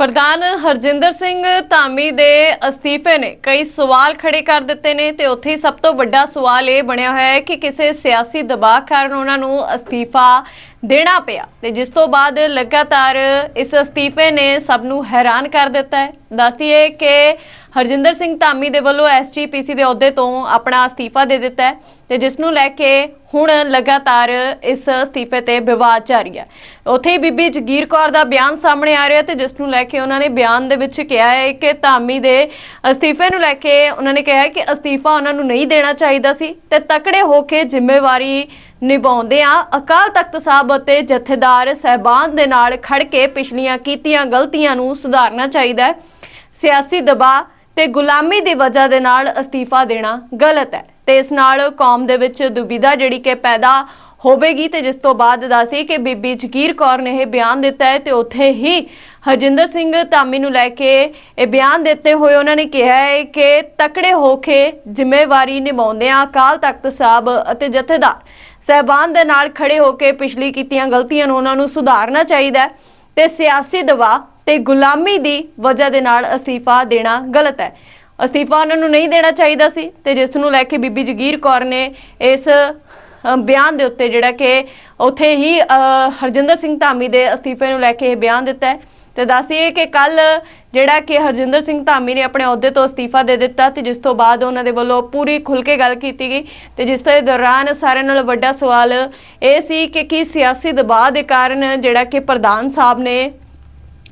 ਪ੍ਰਧਾਨ ਹਰਜਿੰਦਰ ਸਿੰਘ ਧਾਮੀ ਦੇ ਅਸਤੀਫੇ ਨੇ ਕਈ ਸਵਾਲ ਖੜੇ ਕਰ ਦਿੱਤੇ ਨੇ ਤੇ ਉੱਥੇ ਹੀ ਸਭ ਤੋਂ ਵੱਡਾ ਸਵਾਲ ਇਹ ਬਣਿਆ ਹੋਇਆ ਹੈ ਕਿ ਕਿਸੇ ਸਿਆਸੀ ਦਬਾਅ ਕਾਰਨ ਉਹਨਾਂ ਨੂੰ ਅਸਤੀਫਾ ਦੇਣਾ ਪਿਆ। ਤੇ ਜਿਸ ਤੋਂ ਬਾਅਦ ਲਗਾਤਾਰ ਇਸ ਅਸਤੀਫੇ ਨੇ ਸਭ ਨੂੰ ਹੈਰਾਨ ਕਰ ਦਿੱਤਾ ਹੈ। ਦੱਸਦੀ ਹੈ ਕਿ ਹਰਜਿੰਦਰ ਸਿੰਘ ਧਾਮੀ ਦੇ ਵੱਲੋਂ ਐਸਜੀਪੀਸੀ ਦੇ ਅਹੁਦੇ ਤੋਂ ਆਪਣਾ ਅਸਤੀਫਾ ਦੇ ਦਿੱਤਾ ਹੈ ਤੇ ਜਿਸ ਨੂੰ ਲੈ ਕੇ ਹੁਣ ਲਗਾਤਾਰ ਇਸ ਅਸਤੀਫੇ ਤੇ ਵਿਵਾਦ ਜਾਰੀ ਹੈ। ਉੱਥੇ ਹੀ ਬੀਬੀ ਜਗੀਰ ਕੌਰ ਦਾ ਬਿਆਨ ਸਾਹਮਣੇ ਆ ਰਿਹਾ ਤੇ ਜਿਸ ਨੂੰ ਲੈ ਕੇ ਉਹਨਾਂ ਨੇ ਬਿਆਨ ਦੇ ਵਿੱਚ ਕਿਹਾ ਹੈ ਕਿ ਧਾਮੀ ਦੇ ਅਸਤੀਫੇ ਨੂੰ ਲੈ ਕੇ ਉਹਨਾਂ ਨੇ ਕਿਹਾ ਹੈ ਕਿ ਅਸਤੀਫਾ ਉਹਨਾਂ ਨੂੰ ਨਹੀਂ ਦੇਣਾ ਚਾਹੀਦਾ ਸੀ ਤੇ ਤਕੜੇ ਹੋ ਕੇ ਜ਼ਿੰਮੇਵਾਰੀ ਨਿਭਾਉਂਦੇ ਆ ਅਕਾਲ ਤਖਤ ਸਾਹਿਬ ਅਤੇ ਜਥੇਦਾਰ ਸਹਿਬਾਨ ਦੇ ਨਾਲ ਖੜ ਕੇ ਪਿਛਲੀਆਂ ਕੀਤੀਆਂ ਗਲਤੀਆਂ ਨੂੰ ਸੁਧਾਰਨਾ ਚਾਹੀਦਾ ਹੈ। ਸਿਆਸੀ ਦਬਾਅ ਤੇ ਗੁਲਾਮੀ ਦੀ ਵਜ੍ਹਾ ਦੇ ਨਾਲ ਅਸਤੀਫਾ ਦੇਣਾ ਗਲਤ ਹੈ ਤੇ ਇਸ ਨਾਲ ਕੌਮ ਦੇ ਵਿੱਚ ਦੁਬਿਧਾ ਜਿਹੜੀ ਕਿ ਪੈਦਾ ਹੋਵੇਗੀ ਤੇ ਜਿਸ ਤੋਂ ਬਾਅਦ ਦੱਸੀ ਕਿ ਬੀਬੀ ਜਗੀਰ ਕੌਰ ਨੇ ਇਹ ਬਿਆਨ ਦਿੱਤਾ ਹੈ ਤੇ ਉੱਥੇ ਹੀ ਹਰਜਿੰਦਰ ਸਿੰਘ ਧਾਮੀ ਨੂੰ ਲੈ ਕੇ ਇਹ ਬਿਆਨ ਦਿੱਤੇ ਹੋਏ ਉਹਨਾਂ ਨੇ ਕਿਹਾ ਹੈ ਕਿ ਤਕੜੇ ਹੋ ਕੇ ਜ਼ਿੰਮੇਵਾਰੀ ਨਿਭਾਉਂਦੇ ਆ ਅਕਾਲ ਤਖਤ ਸਾਹਿਬ ਅਤੇ ਜਥੇਦਾਰ ਸਹਿਬਾਨ ਦੇ ਨਾਲ ਖੜੇ ਹੋ ਕੇ ਪਿਛਲੀ ਕੀਤੀਆਂ ਗਲਤੀਆਂ ਨੂੰ ਉਹਨਾਂ ਨੂੰ ਸੁਧਾਰਨਾ ਚਾਹੀਦਾ ਹੈ ਤੇ ਸਿਆਸੀ ਦਬਾਅ ਤੇ ਗੁਲਾਮੀ ਦੀ ਵਜ੍ਹਾ ਦੇ ਨਾਲ ਅਸਤੀਫਾ ਦੇਣਾ ਗਲਤ ਹੈ। ਅਸਤੀਫਾ ਉਹਨਾਂ ਨੂੰ ਨਹੀਂ ਦੇਣਾ ਚਾਹੀਦਾ ਸੀ ਤੇ ਜਿਸ ਨੂੰ ਲੈ ਕੇ ਬੀਬੀ ਜਗੀਰ ਕੌਰ ਨੇ ਇਸ ਬਿਆਨ ਦੇ ਉੱਤੇ ਜਿਹੜਾ ਕਿ ਉੱਥੇ ਹੀ ਹਰਜਿੰਦਰ ਸਿੰਘ ਧਾਮੀ ਦੇ ਅਸਤੀਫੇ ਨੂੰ ਲੈ ਕੇ ਇਹ ਬਿਆਨ ਦਿੱਤਾ ਹੈ। ਤੇ ਦੱਸੀਏ ਕਿ ਕੱਲ ਜਿਹੜਾ ਕਿ ਹਰਜਿੰਦਰ ਸਿੰਘ ਧਾਮੀ ਨੇ ਆਪਣੇ ਅਹੁਦੇ ਤੋਂ ਅਸਤੀਫਾ ਦੇ ਦਿੱਤਾ ਤੇ ਜਿਸ ਤੋਂ ਬਾਅਦ ਉਹਨਾਂ ਦੇ ਵੱਲੋਂ ਪੂਰੀ ਖੁੱਲ ਕੇ ਗੱਲ ਕੀਤੀ ਗਈ ਤੇ ਜਿਸ ਦੇ ਦੌਰਾਨ ਸਾਰਿਆਂ ਨਾਲ ਵੱਡਾ ਸਵਾਲ ਇਹ ਸੀ ਕਿ ਕੀ ਸਿਆਸੀ ਦਬਾਅ ਦੇ ਕਾਰਨ ਜਿਹੜਾ ਕਿ ਪ੍ਰਧਾਨ ਸਾਹਿਬ ਨੇ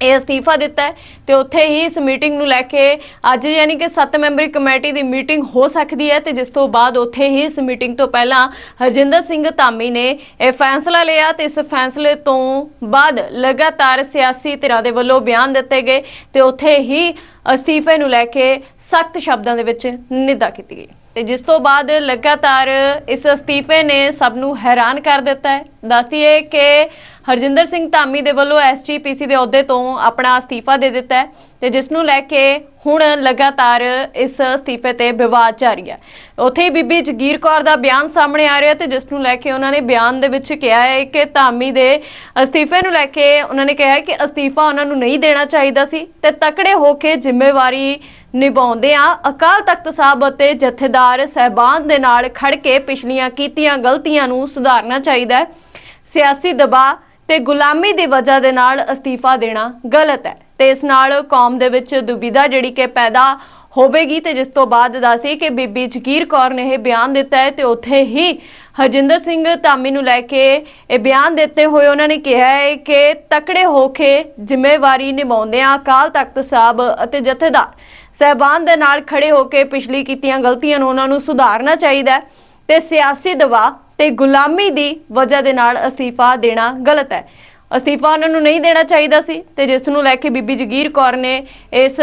ਇਹ ਅਸਤੀਫਾ ਦਿੱਤਾ ਹੈ ਤੇ ਉੱਥੇ ਹੀ ਇਸ ਮੀਟਿੰਗ ਨੂੰ ਲੈ ਕੇ ਅੱਜ ਯਾਨੀ ਕਿ 7 ਮੈਂਬਰੀ ਕਮੇਟੀ ਦੀ ਮੀਟਿੰਗ ਹੋ ਸਕਦੀ ਹੈ ਤੇ ਜਿਸ ਤੋਂ ਬਾਅਦ ਉੱਥੇ ਹੀ ਇਸ ਮੀਟਿੰਗ ਤੋਂ ਪਹਿਲਾਂ ਹਰਜਿੰਦਰ ਸਿੰਘ ਧਾਮੀ ਨੇ ਇਹ ਫੈਸਲਾ ਲਿਆ ਤੇ ਇਸ ਫੈਸਲੇ ਤੋਂ ਬਾਅਦ ਲਗਾਤਾਰ ਸਿਆਸੀ ਧਿਰਾਂ ਦੇ ਵੱਲੋਂ ਬਿਆਨ ਦਿੱਤੇ ਗਏ ਤੇ ਉੱਥੇ ਹੀ ਅਸਤੀਫੇ ਨੂੰ ਲੈ ਕੇ ਸਖਤ ਸ਼ਬਦਾਂ ਦੇ ਵਿੱਚ ਨਿੰਦਾ ਕੀਤੀ ਗਈ। ਤੇ ਜਿਸ ਤੋਂ ਬਾਅਦ ਲਗਾਤਾਰ ਇਸ ਅਸਤੀਫੇ ਨੇ ਸਭ ਨੂੰ ਹੈਰਾਨ ਕਰ ਦਿੱਤਾ ਹੈ। ਦੱਸਦੀ ਹੈ ਕਿ ਹਰਜਿੰਦਰ ਸਿੰਘ ਧਾਮੀ ਦੇ ਵੱਲੋਂ ਐਸਜੀਪੀਸੀ ਦੇ ਅਹੁਦੇ ਤੋਂ ਆਪਣਾ ਅਸਤੀਫਾ ਦੇ ਦਿੱਤਾ ਹੈ ਤੇ ਜਿਸ ਨੂੰ ਲੈ ਕੇ ਹੁਣ ਲਗਾਤਾਰ ਇਸ ਅਸਤੀਫੇ ਤੇ ਵਿਵਾਦ ਜਾਰੀ ਹੈ। ਉੱਥੇ ਹੀ ਬੀਬੀ ਜਗੀਰ ਕੌਰ ਦਾ ਬਿਆਨ ਸਾਹਮਣੇ ਆ ਰਿਹਾ ਤੇ ਜਿਸ ਨੂੰ ਲੈ ਕੇ ਉਹਨਾਂ ਨੇ ਬਿਆਨ ਦੇ ਵਿੱਚ ਕਿਹਾ ਹੈ ਕਿ ਧਾਮੀ ਦੇ ਅਸਤੀਫੇ ਨੂੰ ਲੈ ਕੇ ਉਹਨਾਂ ਨੇ ਕਿਹਾ ਹੈ ਕਿ ਅਸਤੀਫਾ ਉਹਨਾਂ ਨੂੰ ਨਹੀਂ ਦੇਣਾ ਚਾਹੀਦਾ ਸੀ ਤੇ ਤਕੜੇ ਹੋ ਕੇ ਜ਼ਿੰਮੇਵਾਰੀ ਨਿਭਾਉਂਦੇ ਆ। ਅਕਾਲ ਤਖਤ ਸਾਹਿਬ ਅਤੇ ਜਥੇਦਾਰ ਸਹਿਬਾਨ ਦੇ ਨਾਲ ਖੜ ਕੇ ਪਿਛਲੀਆਂ ਕੀਤੀਆਂ ਗਲਤੀਆਂ ਨੂੰ ਸੁਧਾਰਨਾ ਚਾਹੀਦਾ ਹੈ। ਸਿਆਸੀ ਦਬਾਅ ਤੇ ਗੁਲਾਮੀ ਦੀ ਵਜ੍ਹਾ ਦੇ ਨਾਲ ਅਸਤੀਫਾ ਦੇਣਾ ਗਲਤ ਹੈ। ਤੇ ਇਸ ਨਾਲ ਕੌਮ ਦੇ ਵਿੱਚ ਦੁਬਿਧਾ ਜਿਹੜੀ ਕਿ ਪੈਦਾ ਹੋਵੇਗੀ ਤੇ ਜਿਸ ਤੋਂ ਬਾਅਦ ਦੱਸੀ ਕਿ ਬੀਬੀ ਜਗੀਰ ਕੌਰ ਨੇ ਇਹ ਬਿਆਨ ਦਿੱਤਾ ਹੈ ਤੇ ਉੱਥੇ ਹੀ ਹਰਜਿੰਦਰ ਸਿੰਘ ਧਾਮੀ ਨੂੰ ਲੈ ਕੇ ਇਹ ਬਿਆਨ ਦਿੱਤੇ ਹੋਏ ਉਹਨਾਂ ਨੇ ਕਿਹਾ ਹੈ ਕਿ ਤਕੜੇ ਹੋ ਕੇ ਜ਼ਿੰਮੇਵਾਰੀ ਨਿਭਾਉਂਦਿਆਂ ਅਕਾਲ ਤਖਤ ਸਾਹਿਬ ਅਤੇ ਜਥੇਦਾਰ। ਸਹਿਬਾਨ ਦੇ ਨਾਲ ਖੜੇ ਹੋ ਕੇ ਪਿਛਲੀ ਕੀਤੀਆਂ ਗਲਤੀਆਂ ਨੂੰ ਉਹਨਾਂ ਨੂੰ ਸੁਧਾਰਨਾ ਚਾਹੀਦਾ ਹੈ ਤੇ ਸਿਆਸੀ ਦਬਾਅ ਤੇ ਗੁਲਾਮੀ ਦੀ ਵਜ੍ਹਾ ਦੇ ਨਾਲ ਅਸਤੀਫਾ ਦੇਣਾ ਗਲਤ ਹੈ। ਅਸਤੀਫਾ ਉਹਨਾਂ ਨੂੰ ਨਹੀਂ ਦੇਣਾ ਚਾਹੀਦਾ ਸੀ ਤੇ ਜਿਸ ਨੂੰ ਲੈ ਕੇ ਬੀਬੀ ਜਗੀਰ ਕੌਰ ਨੇ ਇਸ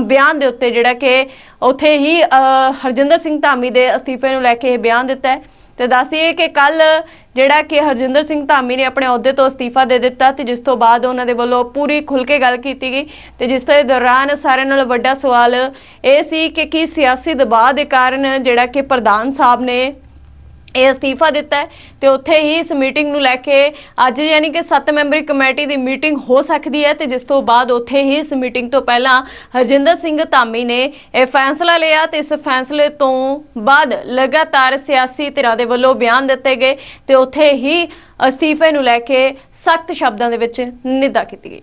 ਬਿਆਨ ਦੇ ਉੱਤੇ ਜਿਹੜਾ ਕਿ ਉੱਥੇ ਹੀ ਹਰਜਿੰਦਰ ਸਿੰਘ ਧਾਮੀ ਦੇ ਅਸਤੀਫੇ ਨੂੰ ਲੈ ਕੇ ਇਹ ਬਿਆਨ ਦਿੱਤਾ ਹੈ। ਤੇ ਦੱਸੀਏ ਕਿ ਕੱਲ ਜਿਹੜਾ ਕਿ ਹਰਜਿੰਦਰ ਸਿੰਘ ਧਾਮੀ ਨੇ ਆਪਣੇ ਅਹੁਦੇ ਤੋਂ ਅਸਤੀਫਾ ਦੇ ਦਿੱਤਾ ਤੇ ਜਿਸ ਤੋਂ ਬਾਅਦ ਉਹਨਾਂ ਦੇ ਵੱਲੋਂ ਪੂਰੀ ਖੁੱਲ ਕੇ ਗੱਲ ਕੀਤੀ ਗਈ ਤੇ ਜਿਸ ਦੇ ਦੌਰਾਨ ਸਾਰਿਆਂ ਨਾਲ ਵੱਡਾ ਸਵਾਲ ਇਹ ਸੀ ਕਿ ਕੀ ਸਿਆਸੀ ਦਬਾਅ ਦੇ ਕਾਰਨ ਜਿਹੜਾ ਕਿ ਪ੍ਰਧਾਨ ਸਾਹਿਬ ਨੇ ਇਹ ਅਸਤੀਫਾ ਦਿੱਤਾ ਹੈ ਤੇ ਉੱਥੇ ਹੀ ਇਸ ਮੀਟਿੰਗ ਨੂੰ ਲੈ ਕੇ ਅੱਜ ਯਾਨੀ ਕਿ 7 ਮੈਂਬਰੀ ਕਮੇਟੀ ਦੀ ਮੀਟਿੰਗ ਹੋ ਸਕਦੀ ਹੈ ਤੇ ਜਿਸ ਤੋਂ ਬਾਅਦ ਉੱਥੇ ਹੀ ਇਸ ਮੀਟਿੰਗ ਤੋਂ ਪਹਿਲਾਂ ਹਰਜਿੰਦਰ ਸਿੰਘ ਧਾਮੀ ਨੇ ਇਹ ਫੈਸਲਾ ਲਿਆ ਤੇ ਇਸ ਫੈਸਲੇ ਤੋਂ ਬਾਅਦ ਲਗਾਤਾਰ ਸਿਆਸੀ ਧਿਰਾਂ ਦੇ ਵੱਲੋਂ ਬਿਆਨ ਦਿੱਤੇ ਗਏ ਤੇ ਉੱਥੇ ਹੀ ਅਸਤੀਫੇ ਨੂੰ ਲੈ ਕੇ ਸਖਤ ਸ਼ਬਦਾਂ ਦੇ ਵਿੱਚ ਨਿੰਦਾ ਕੀਤੀ ਗਈ।